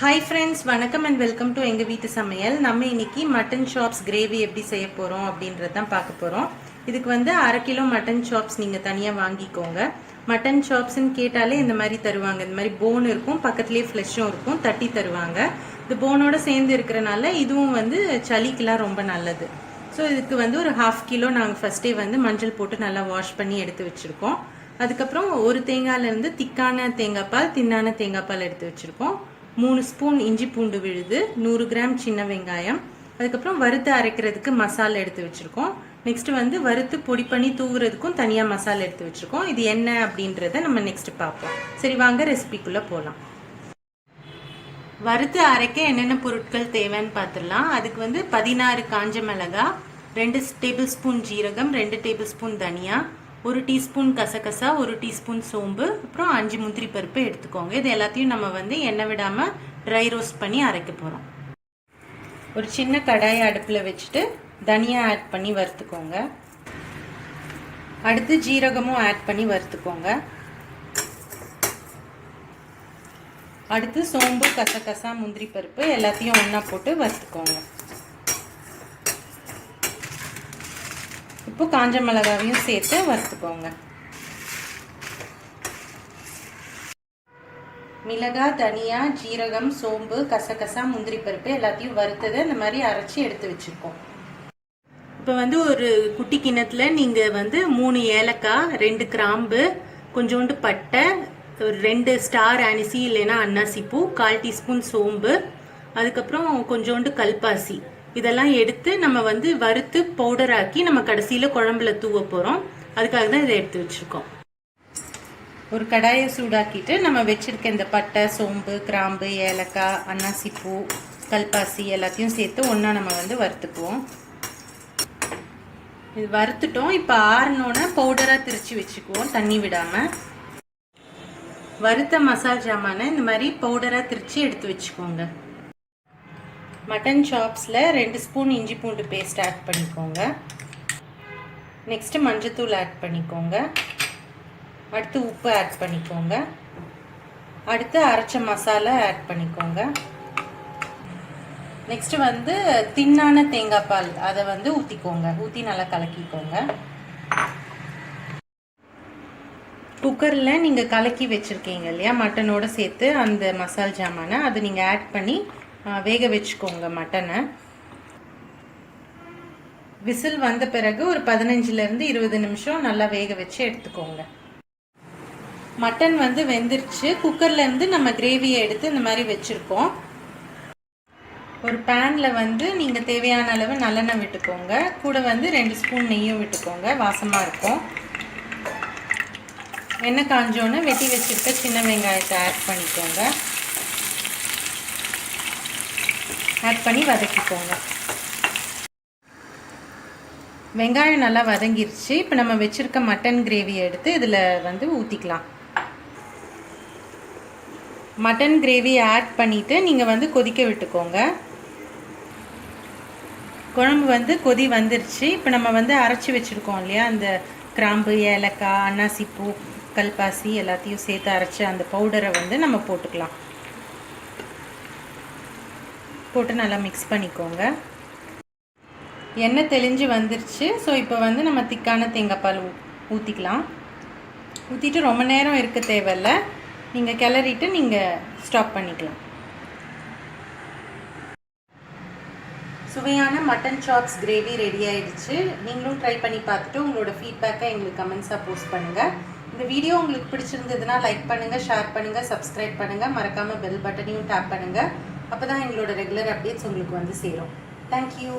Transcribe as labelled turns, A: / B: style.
A: Hi friends வணக்கம் and welcome to எங்கள் வீட்டு சமையல். நம்ம இன்னைக்கு மட்டன் ஷாப்ஸ் கிரேவி எப்படி செய்ய போகிறோம் அப்படின்றது தான் பார்க்க போகிறோம் இதுக்கு வந்து அரை கிலோ மட்டன் ஷாப்ஸ் நீங்கள் தனியாக வாங்கிக்கோங்க. மட்டன் ஷாப்ஸ்ன்னு கேட்டாலே இந்த மாதிரி தருவாங்க. இந்த மாதிரி போன் இருக்கும் பக்கத்துலேயே ஃப்ளெஷும் இருக்கும் தட்டி தருவாங்க. இந்த போனோட சேர்ந்து இருக்கிறனால இதுவும் வந்து சளிக்கெலாம் ரொம்ப நல்லது. ஸோ இதுக்கு வந்து ஒரு ஹாஃப் கிலோ நாங்கள் ஃபஸ்ட்டே வந்து மஞ்சள் போட்டு நல்லா வாஷ் பண்ணி எடுத்து வச்சுருக்கோம். அதுக்கப்புறம் ஒரு தேங்காயிலேருந்து திக்கான தேங்காய் பால் தின்னான தேங்காய் பால் எடுத்து வச்சுருக்கோம். மூணு ஸ்பூன் இஞ்சி பூண்டு விழுது நூறு கிராம் சின்ன வெங்காயம். அதுக்கப்புறம் வறுத்து அரைக்கிறதுக்கு மசாலா எடுத்து வச்சுருக்கோம். நெக்ஸ்ட் வந்து வறுத்து பொடி பண்ணி தூவுறதுக்கும் தனியாக மசாலா எடுத்து வச்சுருக்கோம். இது என்ன அப்படின்றத நம்ம நெக்ஸ்ட் பார்ப்போம். சரி வாங்க ரெசிபிக்குள்ளே போகலாம் வறுத்து அரைக்க என்னென்ன பொருட்கள் தேவைன்னு பார்த்துடலாம். அதுக்கு வந்து பதினாறு காஞ்ச மிளகா ரெண்டு டேபிள் ஸ்பூன் ஜீரகம் ரெண்டு டேபிள் ஸ்பூன் தனியா ஒரு டீஸ்பூன் கசகசா ஒரு டீஸ்பூன் சோம்பு அப்புறம் அஞ்சு முந்திரி பருப்பு எடுத்துக்கோங்க. இது எல்லாத்தையும் நம்ம வந்து எண்ணெய் விடாமல் ட்ரை ரோஸ்ட் பண்ணி அரைக்க போகிறோம் ஒரு சின்ன கடாயை அடுப்பில் வச்சுட்டு தனியா ஆட் பண்ணி வறுத்துக்கோங்க. அடுத்து ஜீரகமும் ஆட் பண்ணி வறுத்துக்கோங்க. அடுத்து சோம்பு கசகசா முந்திரி பருப்பு எல்லாத்தையும் ஒன்றா போட்டு வறுத்துக்கோங்க. இப்போ காஞ்ச மிளகாவையும் சேர்த்து வறுத்துக்கோங்க. மிளகாய் தனியா ஜீரகம் சோம்பு கசகசா முந்திரி பருப்பு எல்லாத்தையும் வறுத்ததை இந்த மாதிரி அரைச்சி எடுத்து வச்சுருக்கோம். இப்போ வந்து ஒரு குட்டி கிணத்துல நீங்கள் வந்து மூணு ஏலக்காய் ரெண்டு கிராம்பு கொஞ்சோண்டு பட்டை ஒரு ரெண்டு ஸ்டார் அனிசி இல்லைன்னா அன்னாசி பூ கால் டீஸ்பூன் சோம்பு அதுக்கப்புறம் கொஞ்சோண்டு கல்பாசி. இதெல்லாம் எடுத்து நம்ம வந்து வறுத்து பவுடராக்கி நம்ம கடைசியில் குழம்புல தூவ போகிறோம் அதுக்காக தான் இதை எடுத்து வச்சுருக்கோம். ஒரு கடாயை சூடாக்கிட்டு நம்ம வச்சுருக்க இந்த பட்டை சோம்பு கிராம்பு ஏலக்காய் அன்னாசிப்பூ கல்பாசி எல்லாத்தையும் சேர்த்து ஒன்றா நம்ம வந்து வறுத்துக்குவோம். இது வறுத்துட்டோம். இப்போ ஆறினோன்னே பவுடராக திரித்து வச்சுக்குவோம். தண்ணி விடாமல் வறுத்த மசால் ஜாமானை இந்த மாதிரி பவுடராக திரித்து எடுத்து வச்சுக்கோங்க. மட்டன் சாப்ஸில் ரெண்டு ஸ்பூன் இஞ்சி பூண்டு பேஸ்ட் ஆட் பண்ணிக்கோங்க. நெக்ஸ்ட்டு மஞ்சத்தூள் ஆட் பண்ணிக்கோங்க. அடுத்து உப்பு ஆட் பண்ணிக்கோங்க. அடுத்து அரைச்ச மசாலா ஆட் பண்ணிக்கோங்க. நெக்ஸ்ட்டு வந்து தின்னான தேங்காய் பால் அதை வந்து ஊற்றிக்கோங்க ஊற்றி நல்லா கலக்கிக்கோங்க. குக்கரில் நீங்கள் கலக்கி வச்சுருக்கீங்க இல்லையா மட்டனோட சேர்த்து அந்த மசால் ஜாமானை அதை நீங்கள் ஆட் பண்ணி வேக வச்சுக்கோங்க மட்டனை. விசில் வந்த பிறகு ஒரு பதினஞ்சுலேருந்து இருபது நிமிஷம் நல்லா வேக வச்சு எடுத்துக்கோங்க. மட்டன் வந்து வெந்துருச்சு. குக்கர்லேருந்து நம்ம கிரேவியை எடுத்து இந்த மாதிரி வச்சுருக்கோம். ஒரு பேனில் வந்து நீங்கள் தேவையான அளவு நல்லெண்ணெய் விட்டுக்கோங்க. கூட வந்து ரெண்டு ஸ்பூன் நெய்யும் விட்டுக்கோங்க. வாசமாக இருக்கும். எண்ணெய் காஞ்சோன்னு வெட்டி வச்சுருக்க சின்ன வெங்காயத்தை ஆட் பண்ணிக்கோங்க. ஆட் பண்ணி வதக்கிக்கோங்க. வெங்காயம் நல்லா வதங்கிருச்சு. இப்போ நம்ம வச்சுருக்க மட்டன் கிரேவியை எடுத்து இதில் வந்து ஊற்றிக்கலாம் மட்டன் கிரேவி ஆட் பண்ணிவிட்டு நீங்கள் வந்து கொதிக்க விட்டுக்கோங்க. குழம்பு வந்து கொதி வந்துருச்சு. இப்போ நம்ம வந்து அரைச்சி வச்சுருக்கோம் இல்லையா? அந்த கிராம்பு ஏலக்காய் அன்னாசிப்பூ கல்பாசி எல்லாத்தையும் சேர்த்து அரைச்சி அந்த பவுடரை வந்து நம்ம போட்டுக்கலாம். போட்டு நல்லா மிக்ஸ் பண்ணிக்கோங்க. எண்ணெய் தெளிஞ்சு வந்துருச்சு. ஸோ இப்போ வந்து நம்ம திக்கான தேங்காய்ப்பால் ஊற்றிக்கலாம் ஊற்றிட்டு ரொம்ப நேரம் இருக்க தேவையில்ல. நீங்கள் கிளறிட்டு நீங்கள் ஸ்டாப் பண்ணிக்கலாம். சுவையான மட்டன் சாப்ஸ் கிரேவி ரெடி ஆயிடுச்சு. நீங்களும் ட்ரை பண்ணி பார்த்துட்டு உங்களோட ஃபீட்பேக்கை எங்களுக்கு கமெண்ட்ஸாக போஸ்ட் பண்ணுங்கள் இந்த வீடியோ உங்களுக்கு பிடிச்சிருந்ததுன்னா லைக் பண்ணுங்கள் ஷேர் பண்ணுங்கள் சப்ஸ்கிரைப் பண்ணுங்கள் மறக்காமல் பெல் பட்டனையும் டேப் பண்ணுங்கள் அப்போ தான் எங்களோட ரெகுலர் அப்டேட்ஸ் உங்களுக்கு வந்து சேரும். தேங்க்யூ